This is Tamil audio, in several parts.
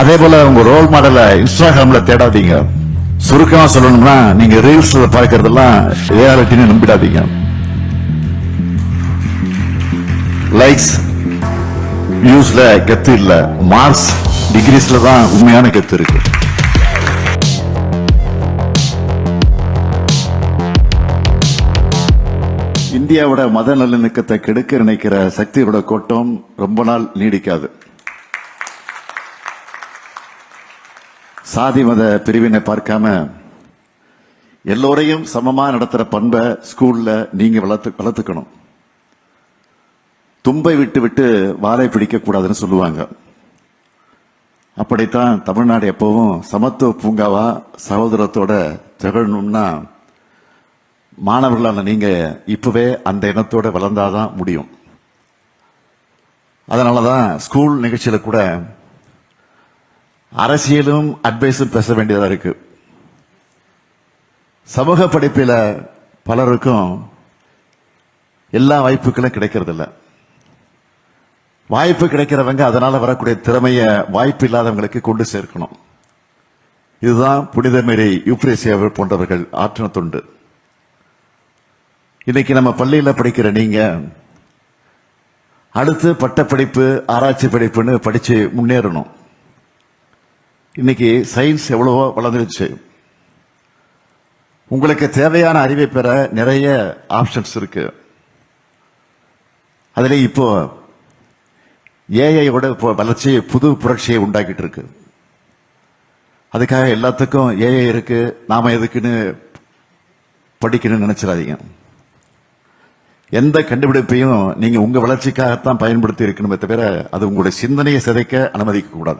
அதே போல உங்க ரோல் மாடலை இன்ஸ்டாகிராம்ல தேடாதீங்க. சுருக்கமா சொல்லணும்னா நீங்க ரீல்ஸ்ல பார்க்கறதெல்லாம் ரியாலிட்டின்னு நம்பிடாதீங்க. லைக்ஸ் வியூஸ்ல கெத்து இல்ல. மார்க்ஸ் டிகிரிஸ்ல தான் உண்மையான கெத்து இருக்கு. இந்தியாவோட மத நல்லிணக்கத்தை கெடுக்க நினைக்கிற சக்தியோட கோட்டம் ரொம்ப நாள் நீடிக்காது. சாதி மத பிரிவினை பார்க்காம எல்லோரையும் சமமா நடத்துற பண்பை ஸ்கூல்ல நீங்க வளர்த்து வளர்த்துக்கணும். தும்பை விட்டு விட்டு வாழை பிடிக்க கூடாதுன்னு சொல்லுவாங்க. அப்படித்தான் தமிழ்நாடு எப்பவும் சமத்துவ பூங்காவா சகோதரத்தோட திகழணும்னா மாணவர்களான நீங்க இப்பவே அந்த இனத்தோட வளர்ந்தாதான் முடியும். அதனாலதான் ஸ்கூல் நிகழ்ச்சியில கூட அரசியலும் அட்வைஸும் பேச வேண்டியதா இருக்கு. சமூக படிப்பில் பலருக்கும் எல்லா வாய்ப்புகளும் கிடைக்கிறது வாய்ப்பு கிடைக்கிறவங்க அதனால வரக்கூடிய திறமையை வாய்ப்பு இல்லாதவங்களுக்கு கொண்டு சேர்க்கணும். இதுதான் புனிதமேரி யூப்ரேசியாவை போன்றவர்கள் ஆற்றின தொண்டு. இன்னைக்கு நம்ம பள்ளியில் படிக்கிற நீங்க அடுத்து பட்டப்படிப்பு ஆராய்ச்சி படிப்புன்னு படிச்சு முன்னேறணும். இன்னைக்கு சயின்ஸ் எவ்வளவோ வளர்ந்துருச்சு. உங்களுக்கு தேவையான அறிவை பெற நிறைய ஆப்ஷன்ஸ் இருக்கு. அதில் இப்போ ஏஐயோட இப்போ வளர்ச்சி புது புரட்சியை உண்டாக்கிட்டு இருக்கு. அதுக்காக எல்லாத்துக்கும் ஏஐ இருக்கு. நாம எதுக்குன்னு படிக்கணும்னு நினைச்சிடாதீங்க. எந்த கண்டுபிடிப்பையும் நீங்க உங்க வளர்ச்சிக்காகத்தான் பயன்படுத்தி இருக்கணுமே தவிர அது உங்களுடைய சிந்தனையை சிதைக்க அனுமதிக்க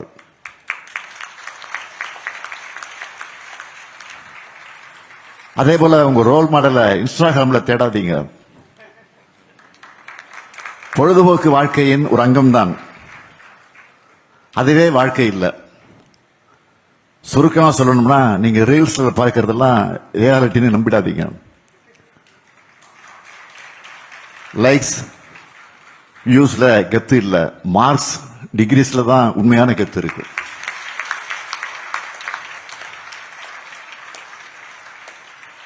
அதே போல உங்க ரோல் மாடலை இன்ஸ்டாகிராம்ல தேடாதீங்க. பொழுதுபோக்கு வாழ்க்கையின் ஒரு அங்கம்தான். அதுவே வாழ்க்கை இல்லை. சுருக்கமாக சொல்லணும்னா நீங்க ரீல்ஸ்ல பார்க்கறதெல்லாம் ரியாலிட்டின்னு நம்பிடாதீங்க. லைக்ஸ் வியூஸ்ல கெத்து இல்லை. மார்க்ஸ் டிகிரிஸ்ல தான் உண்மையான கெத்து இருக்கு.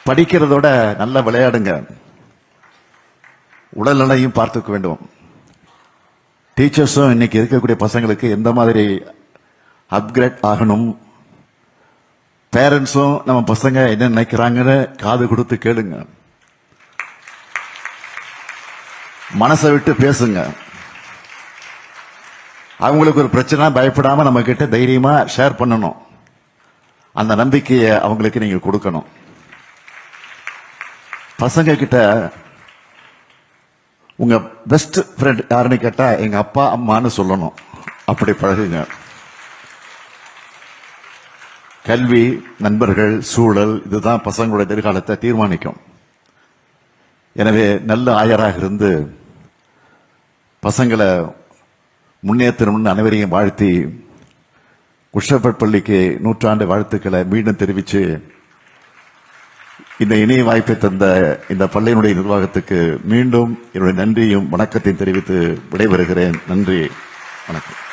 படிக்கிறதோட நல்லா விளையாடுங்க. உடல் நலையும் பார்த்துக்க வேண்டும். டீச்சர்ஸும் இன்னைக்கு இருக்கக்கூடிய பசங்களுக்கு எந்த மாதிரி அப்கிரேட் ஆகணும்? பேரண்ட்ஸும் நம்ம பசங்க என்ன நினைக்கிறாங்கன்னு காது கொடுத்து கேளுங்க. மனசை விட்டு பேசுங்க. அவங்களுக்கு ஒரு பிரச்சனை பயப்படாம நம்ம கிட்ட தைரியமா ஷேர் பண்ணணும். அந்த நம்பிக்கையை அவங்களுக்கு நீங்க கொடுக்கணும். பசங்க கிட்ட உங்க பெஸ்ட் ஃப்ரெண்ட் யாருன்னு கேட்டா எங்க அப்பா அம்மான்னு சொல்லணும். அப்படி பழகுங்க. கல்வி நண்பர்கள் சூழல் இதுதான் பசங்களோட எதிர்காலத்தை தீர்மானிக்கும். எனவே நல்ல ஆயராக இருந்து பசங்களை முன்னேற்றணும்னு அனைவரையும் வாழ்த்தி குஷப்பட் பள்ளிக்கு நூற்றாண்டு வாழ்த்துக்களை மீண்டும் தெரிவித்து இந்த இணைய வாய்ப்பை தந்த இந்த பள்ளியினுடைய நிர்வாகத்துக்கு மீண்டும் என்னுடைய நன்றியும் வணக்கத்தையும் தெரிவித்து விடைபெறுகிறேன். நன்றி. வணக்கம்.